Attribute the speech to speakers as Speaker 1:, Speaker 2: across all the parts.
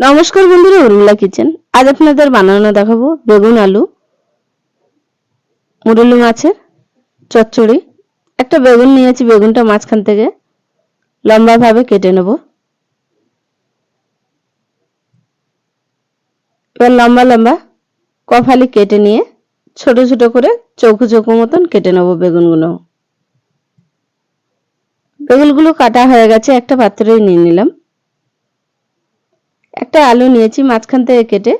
Speaker 1: নমস্কার বন্ধুরা, উর্মিলা কিচেন। আজ আপনাদের বানানো দেখাবো বেগুন আলু মুরুলি মাছের চচ্চড়ি। একটা বেগুন নিয়েছি, বেগুনটা মাঝখান থেকে লম্বা ভাবে কেটে নেব। এবার লম্বা লম্বা কফালি কেটে নিয়ে ছোট ছোট করে চৌকো চৌকো মতন কেটে নেব বেগুনগুলো। বেগুনগুলো কাটা হয়ে গেছে, একটা পাত্রেই নিয়ে নিলাম। একটা আলু নিয়েছি মাঝখান থেকে কেটে,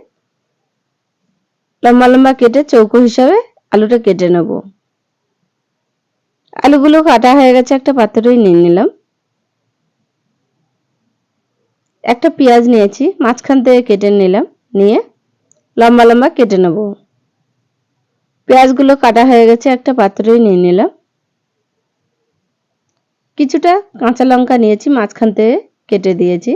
Speaker 1: লম্বা লম্বা কেটে চৌকো হিসাবে আলুটা কেটে নেব। আলুগুলো কাটা হয়ে গেছে, একটা পাত্রই নিয়ে নিলাম। একটা পেঁয়াজ নিয়েছি, মাঝখান থেকে কেটে নিলাম, নিয়ে লম্বা লম্বা কেটে নেব। পেঁয়াজগুলো কাটা হয়ে গেছে, একটা পাত্রই নিয়ে নিলাম। কিছুটা কাঁচা লঙ্কা নিয়েছি, মাঝখান থেকে কেটে দিয়েছি।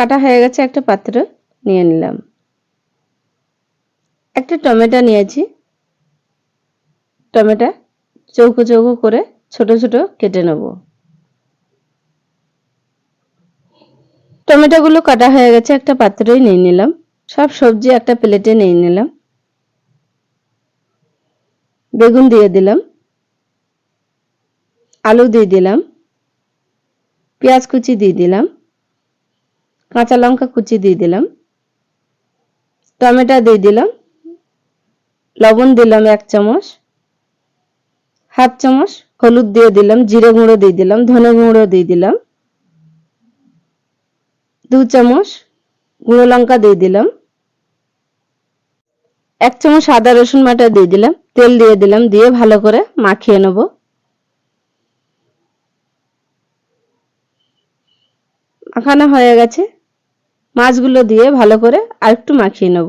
Speaker 1: কাটা হয়ে গেছে একটা পাত্র, নিয়ে নিলাম। একটা টমেটো নিয়েছি। টমেটো চৌকো চৌকো করে ছোট ছোট কেটে নেব। টমেটোগুলো কাটা হয়ে গেছে, একটা পাত্রই নিয়ে নিলাম। সব সবজি একটা প্লেটে নিয়ে নিলাম। বেগুন দিয়ে দিলাম। আলু দিয়ে দিলাম। পেঁয়াজ কুচি দিয়ে দিলাম। কাঁচা লঙ্কা কুচি দিয়ে দিলাম, টমেটো দিয়ে দিলাম, লবণ দিলাম এক চামচ, হাফ চামচ হলুদ দিয়ে দিলাম, জিরে গুঁড়ো দিয়ে দিলাম, ধনে গুঁড়ো দিয়ে দিলাম, দু চামচ গুঁড়ো লঙ্কা দিয়ে দিলাম, এক চামচ আদা রসুন বাটা দিয়ে দিলাম, তেল দিয়ে দিলাম, দিয়ে ভালো করে মাখিয়ে নেব। মাখানো হয়ে গেছে। মাছগুলো দিয়ে ভালো করে আর একটু মাখিয়ে নেব।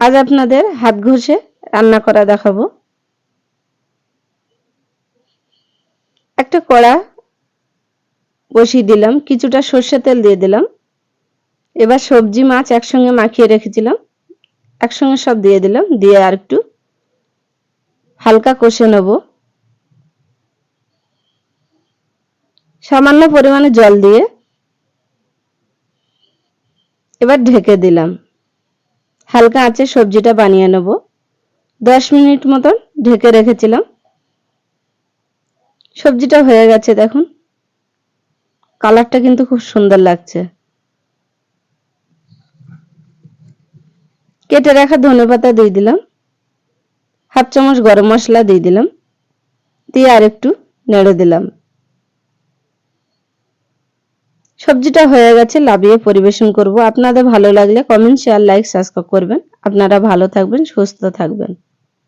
Speaker 1: আজ আপনাদের হাত ঘষে রান্না করা দেখাবো। একটা কড়া বসিয়ে দিলাম, কিছুটা সর্ষে তেল দিয়ে দিলাম। এবার সবজি, মাছ একসঙ্গে মাখিয়ে রেখেছিলাম। একসঙ্গে সব দিয়ে দিলাম, দিয়ে আর একটু হালকা কষে নেব। সামান্য পরিমাণে জল দিয়ে এবার ঢেকে দিলাম। হালকা আঁচে সবজিটা বানিয়ে নেব। দশ মিনিট মতন ঢেকে রেখেছিলাম। সবজিটা হয়ে গেছে দেখুন। কালারটা কিন্তু খুব সুন্দর লাগছে। কেটে রাখা ধনে পাতা দিয়ে দিলাম। হাফ চামচ গরম মশলা দিয়ে দিলাম। দিয়ে আর একটু নেড়ে দিলাম। সবজিটা হয়ে গেছে, লাভিয়ে পরিবেশন করব। আপনাদের ভালো লাগলে কমেন্ট শেয়ার লাইক সাবস্ক্রাইব করবেন। আপনারা ভালো থাকবেন, সুস্থ থাকবেন।